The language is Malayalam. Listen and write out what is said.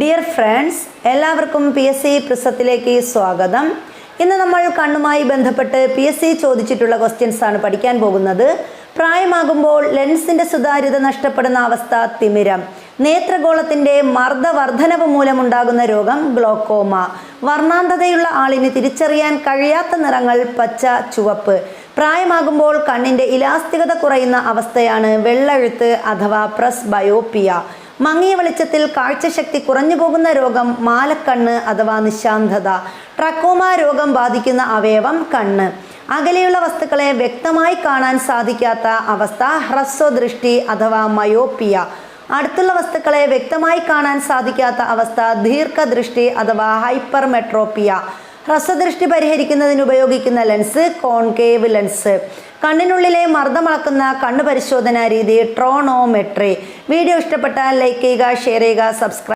ഡിയർ ഫ്രണ്ട്സ് എല്ലാവർക്കും പി എസ് സി പ്രിസത്തിലേക്ക് സ്വാഗതം. ഇന്ന് നമ്മൾ കണ്ണുമായി ബന്ധപ്പെട്ട് പി എസ് സി ചോദിച്ചിട്ടുള്ള ക്വസ്റ്റ്യൻസ് ആണ് പഠിക്കാൻ പോകുന്നത്. പ്രായമാകുമ്പോൾ ലെൻസിന്റെ സുതാര്യത നഷ്ടപ്പെടുന്ന അവസ്ഥ തിമിരം. നേത്രഗോളത്തിന്റെ മർദ്ദവർദ്ധനവ് മൂലമുണ്ടാകുന്ന രോഗം ഗ്ലോക്കോമ വർണാന്തതയുള്ള ആളിന് തിരിച്ചറിയാൻ കഴിയാത്ത നിറങ്ങൾ പച്ച ചുവപ്പ്. പ്രായമാകുമ്പോൾ കണ്ണിന്റെ ഇലാസ്തികത കുറയുന്ന അവസ്ഥയാണ് വെള്ളെഴുത്ത് അഥവാ പ്രസ് ബയോപ്പിയ മങ്ങിയ വെളിച്ചത്തിൽ കാഴ്ചശക്തി കുറഞ്ഞു പോകുന്ന രോഗം മാലക്കണ്ണ് അഥവാ നിശാന്തത ട്രക്കോമ രോഗം ബാധിക്കുന്ന അവയവം കണ്ണ്. അകലെയുള്ള വസ്തുക്കളെ വ്യക്തമായി കാണാൻ സാധിക്കാത്ത അവസ്ഥ ഹ്രസ്വദൃഷ്ടി അഥവാ മയോപ്പിയ. അടുത്തുള്ള വസ്തുക്കളെ വ്യക്തമായി കാണാൻ സാധിക്കാത്ത അവസ്ഥ ദീർഘദൃഷ്ടി അഥവാ ഹൈപ്പർമെട്രോപ്പിയ. ഹ്രസ്വദൃഷ്ടി പരിഹരിക്കുന്നതിന് ഉപയോഗിക്കുന്ന ലെൻസ് കോൺകേവ് ലെൻസ്. കണ്ണിനുള്ളിലെ മർദ്ദമളക്കുന്ന കണ്ണു പരിശോധനാ രീതി ട്രോണോമെട്രി. വീഡിയോ ഇഷ്ടപ്പെട്ടാൽ ലൈക്ക് ചെയ്യുക ഷെയർ ചെയ്യുക സബ്സ്ക്രൈബ്